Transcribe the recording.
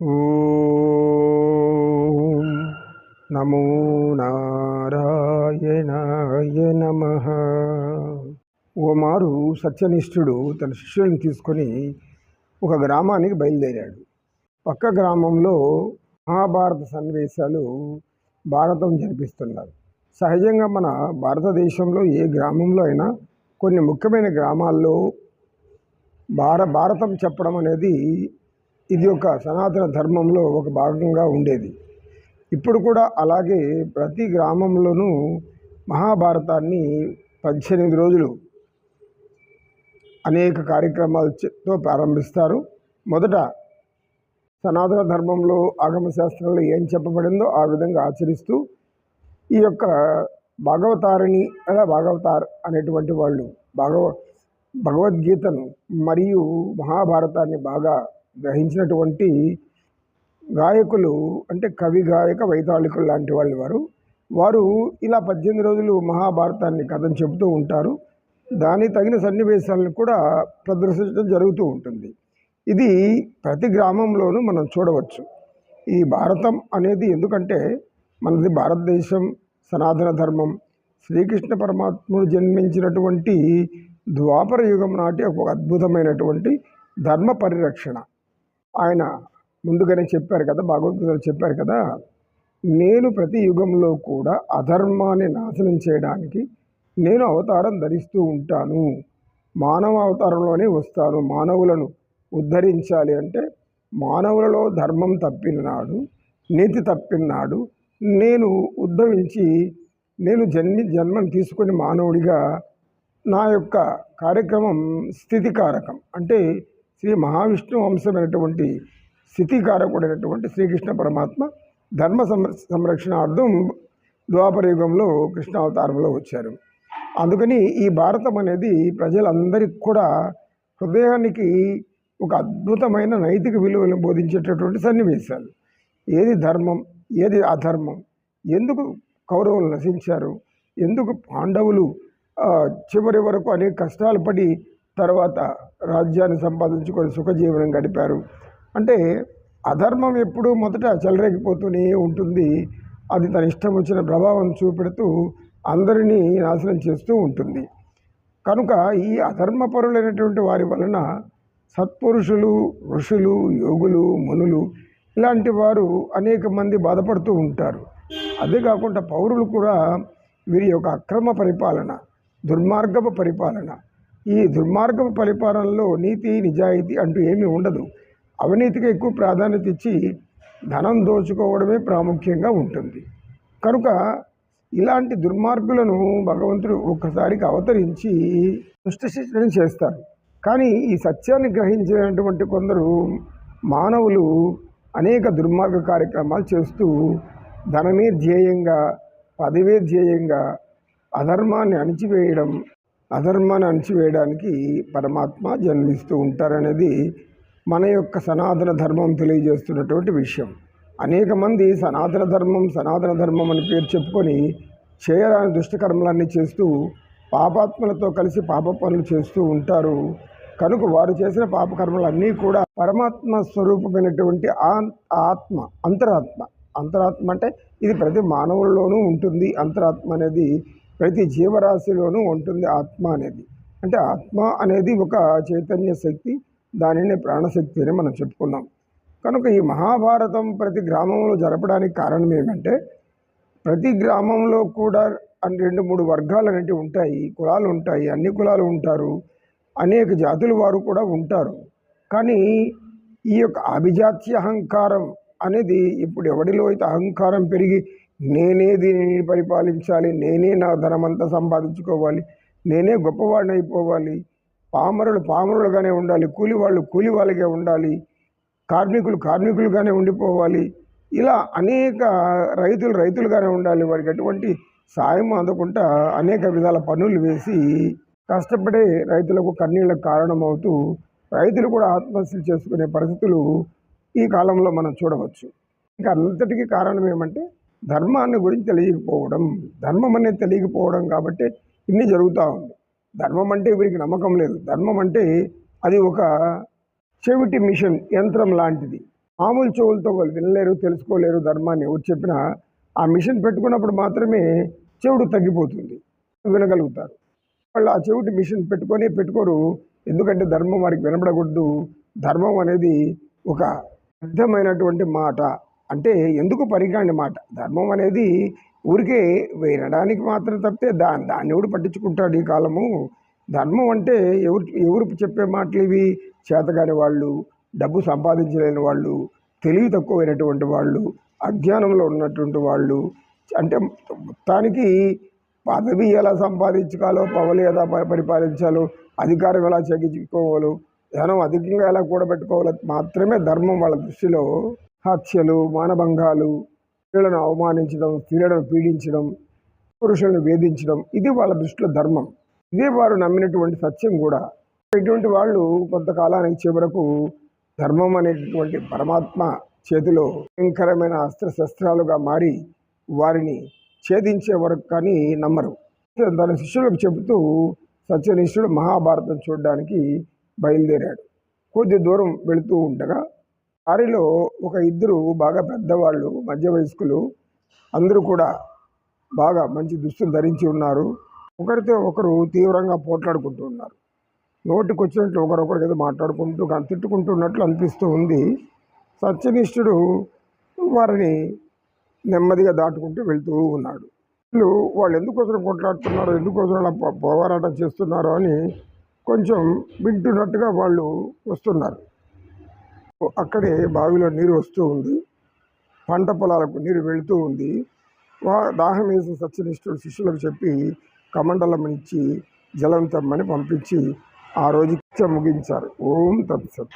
ఓం నమో నారాయణాయ నమ ఓమారు సత్యనిష్ఠుడు తన శిష్యులను తీసుకొని ఒక గ్రామానికి బయలుదేరాడు. పక్క గ్రామంలో మహాభారత సన్నివేశాలు భారతం జరిపిస్తున్నారు. సహజంగా మన భారతదేశంలో ఏ గ్రామంలో అయినా కొన్ని ముఖ్యమైన గ్రామాల్లో భార భారతం చెప్పడం అనేది ఇది ఒక సనాతన ధర్మంలో ఒక భాగంగా ఉండేది. ఇప్పుడు కూడా అలాగే ప్రతి గ్రామంలోనూ మహాభారతాన్ని పద్దెనిమిది రోజులు అనేక కార్యక్రమాలతో ప్రారంభిస్తారు. మొదట సనాతన ధర్మంలో ఆగమ శాస్త్రంలో ఏం చెప్పబడిందో ఆ విధంగా ఆచరిస్తూ ఈ యొక్క భాగవతారిణి అలా భాగవతార్ అనేటువంటి వాళ్ళు భాగవ భగవద్గీతను మరియు మహాభారతాన్ని బాగా గ్రహించినటువంటి గాయకులు అంటే కవి గాయక వైతాళికులు లాంటి వాళ్ళు వారు. వారు ఇలా పద్దెనిమిది రోజులు మహాభారతాన్ని కథను చెబుతూ ఉంటారు. దానికి తగిన సన్నివేశాలను కూడా ప్రదర్శించడం జరుగుతూ ఉంటుంది. ఇది ప్రతి గ్రామంలోనూ మనం చూడవచ్చు. ఈ భారతం అనేది ఎందుకంటే మనది భారతదేశం సనాతన ధర్మం. శ్రీకృష్ణ పరమాత్ముడు జన్మించినటువంటి ద్వాపర యుగం నాటి ఒక అద్భుతమైనటువంటి ధర్మ పరిరక్షణ. ఆయన ముందుగానే చెప్పారు కదా భగవద్గీతలో చెప్పారు కదా నేను ప్రతి యుగంలో కూడా అధర్మాన్ని నాశనం చేయడానికి నేను అవతారం ధరిస్తూ ఉంటాను. మానవ అవతారంలోనే వస్తాను మానవులను ఉద్ధరించాలి అంటే మానవులలో ధర్మం తప్పినాడు నీతి తప్పినాడు నేను ఉద్భవించి నేను జన్మి జన్మను తీసుకొని మానవుడిగా నా యొక్క కార్యక్రమం స్థితికారకం. అంటే శ్రీ మహావిష్ణు వంశమైనటువంటి స్థితికారకుడైనటువంటి శ్రీకృష్ణ పరమాత్మ ధర్మ సంరక్షణార్థం ద్వాపరయుగంలో కృష్ణావతారంలో వచ్చారు. అందుకని ఈ భారతం అనేది ప్రజలందరికీ కూడా హృదయానికి ఒక అద్భుతమైన నైతిక విలువలను బోధించేటటువంటి సన్నివేశాలు. ఏది ధర్మం ఏది అధర్మం ఎందుకు కౌరవులు నశించారు ఎందుకు పాండవులు చివరి వరకు అనేక కష్టాలు పడి తర్వాత రాజ్యాన్ని సంపాదించుకొని సుఖజీవనం గడిపారు. అంటే అధర్మం ఎప్పుడూ మొదట చెలరేగిపోతూనే ఉంటుంది. అది తన ఇష్టం వచ్చిన ప్రభావం చూపెడుతూ అందరినీ నాశనం చేస్తూ ఉంటుంది. కనుక ఈ అధర్మపరులైనటువంటి వారి వలన సత్పురుషులు ఋషులు యోగులు మునులు ఇలాంటి వారు అనేక మంది బాధపడుతూ ఉంటారు. అదే కాకుండా పౌరులు కూడా వీరి యొక్క అక్రమ పరిపాలన దుర్మార్గపు పరిపాలన ఈ దుర్మార్గపు పరిపాలనలో నీతి నిజాయితీ అంటూ ఏమీ ఉండదు. అవినీతికి ఎక్కువ ప్రాధాన్యత ఇచ్చి ధనం దోచుకోవడమే ప్రాముఖ్యంగా ఉంటుంది. కనుక ఇలాంటి దుర్మార్గులను భగవంతుడు ఒక్కసారికి అవతరించి దుష్టశిక్షణ చేస్తారు. కానీ ఈ సత్యాన్ని గ్రహించినటువంటి కొందరు మానవులు అనేక దుర్మార్గ కార్యక్రమాలు చేస్తూ ధనమే ధ్యేయంగా పదవే ధ్యేయంగా అధర్మాన్ని అణిచివేయడం అధర్మాన్ని అణిచివేయడానికి పరమాత్మ జన్మిస్తూ ఉంటారనేది మన యొక్క సనాతన ధర్మం తెలియజేస్తున్నటువంటి విషయం. అనేక మంది సనాతన ధర్మం సనాతన ధర్మం అని పేరు చెప్పుకొని చేయరాని దుష్టకర్మలన్నీ చేస్తూ పాపాత్మలతో కలిసి పాప పనులు చేస్తూ ఉంటారు. కనుక వారు చేసిన పాపకర్మలన్నీ కూడా పరమాత్మ స్వరూపమైనటువంటి ఆత్మ అంతరాత్మ. అంతరాత్మ అంటే ఇది ప్రతి మానవుల్లోనూ ఉంటుంది. అంతరాత్మ అనేది ప్రతి జీవరాశిలోనూ ఉంటుంది ఆత్మ అనేది. అంటే ఆత్మ అనేది ఒక చైతన్య శక్తి దానిని ప్రాణశక్తి అని మనం చెప్పుకున్నాం. కనుక ఈ మహాభారతం ప్రతి గ్రామంలో జరపడానికి కారణం ఏమంటే ప్రతి గ్రామంలో కూడా రెండు మూడు వర్గాలు అనేటివి ఉంటాయి. కులాలు ఉంటాయి అన్ని కులాలు ఉంటారు. అనేక జాతుల వారు కూడా ఉంటారు. కానీ ఈ యొక్క అభిజాత్య అహంకారం అనేది ఇప్పుడు ఎవడిలో అయితే అహంకారం పెరిగి నేనే దీనిని పరిపాలించాలి నేనే నా ధనమంతా సంపాదించుకోవాలి నేనే గొప్పవాడిని అయిపోవాలి పామరులు పామరులుగానే ఉండాలి కూలి వాళ్ళు కూలి వాళ్ళకే ఉండాలి కార్మికులు కార్మికులుగానే ఉండిపోవాలి. ఇలా అనేక రైతులు రైతులుగానే ఉండాలి. వారికి ఎటువంటి సాయం అందకుండా అనేక విధాల పనులు వేసి కష్టపడే రైతులకు కన్నీళ్ళకు కారణమవుతూ రైతులు కూడా ఆత్మహత్యలు చేసుకునే పరిస్థితులు ఈ కాలంలో మనం చూడవచ్చు. ఇంకా అంతటికీ కారణం ఏమంటే ధర్మాన్ని గురించి తెలియకపోవడం ధర్మం అనేది తెలియకపోవడం కాబట్టి ఇన్ని జరుగుతూ ఉంది. ధర్మం అంటే వీరికి నమ్మకం లేదు. ధర్మం అంటే అది ఒక చెవిటి మిషన్ యంత్రం లాంటిది. మామూలు చెవులతో వాళ్ళు వినలేరు తెలుసుకోలేరు ధర్మాన్ని. ఎవరు చెప్పినా ఆ మిషన్ పెట్టుకున్నప్పుడు మాత్రమే చెవుడు తగ్గిపోతుంది. వినగలుగుతారు. వాళ్ళు ఆ చెవిటి మిషన్ పెట్టుకొని పెట్టుకోరు. ఎందుకంటే ధర్మం వారికి వినపడకూడదు ధర్మం అనేది ఒక అర్థమైనటువంటి మాట. అంటే ఎందుకు పరికాండి మాట? ధర్మం అనేది ఊరికే వినడానికి మాత్రం తప్పితే దా దాన్ని ఎవడు పట్టించుకుంటాడు ఈ కాలము? ధర్మం అంటే ఎవరు ఎవరు చెప్పే మాటలు ఇవి? చేతగాని వాళ్ళు డబ్బు సంపాదించలేని వాళ్ళు తెలివి తక్కువైనటువంటి వాళ్ళు అజ్ఞానంలో ఉన్నటువంటి వాళ్ళు. అంటే మొత్తానికి పదవి ఎలా సంపాదించుకోవాలో పవలు ఎలా పరిపాలించాలో అధికారం ఎలా చెగించుకోవాలో ధనం అధికంగా ఎలా కూడబెట్టుకోవాలో మాత్రమే ధర్మం వాళ్ళ దృష్టిలో హత్యలు మానభంగాలు స్త్రీలను అవమానించడం స్త్రీలను పీడించడం పురుషులను వేధించడం ఇది వాళ్ళ దృష్టిలో ధర్మం. ఇదే వారు నమ్మినటువంటి సత్యం కూడా. ఇటువంటి వాళ్ళు కొంతకాలానికి చివరకు ధర్మం అనేటటువంటి పరమాత్మ చేతిలో భయంకరమైన అస్త్రశస్త్రాలుగా మారి వారిని ఛేదించే వరకు కానీ నమ్మరు. తన శిష్యులకు చెబుతూ సత్యనిష్ఠుడు మహాభారతం చూడడానికి బయలుదేరాడు. కొద్ది దూరం వెళుతూ ఉండగా వారిలో ఒక ఇద్దరు బాగా పెద్దవాళ్ళు మధ్య వయస్కులు అందరూ కూడా బాగా మంచి దుస్తులు ధరించి ఉన్నారు. ఒకరితో ఒకరు తీవ్రంగా పోట్లాడుకుంటూ ఉన్నారు. నోటికొచ్చినట్లు ఒకరొకరికి ఒకరొకరు ఏదో మాట్లాడుకుంటూ తిట్టుకుంటున్నట్లు అనిపిస్తూ ఉంది. సత్యనిష్ఠుడు వారిని నెమ్మదిగా దాటుకుంటూ వెళ్తూ ఉన్నాడు. వీళ్ళు వాళ్ళు ఎందుకోసం కొట్లాడుతున్నారో ఎందుకోసం అలా పోరాటం చేస్తున్నారో అని కొంచెం వింటున్నట్టుగా వాళ్ళు వస్తున్నారు. అక్కడే బావిలో నీరు వస్తూ ఉంది. పంట పొలాలకు నీరు వెళుతూ ఉంది. వా దాహం వేసిన సత్యనిష్ఠుడు శిష్యులకు చెప్పి కమండలం ఇచ్చి జలం పంపించి ఆ రోజు ముగించారు. ఓం తత్సత్.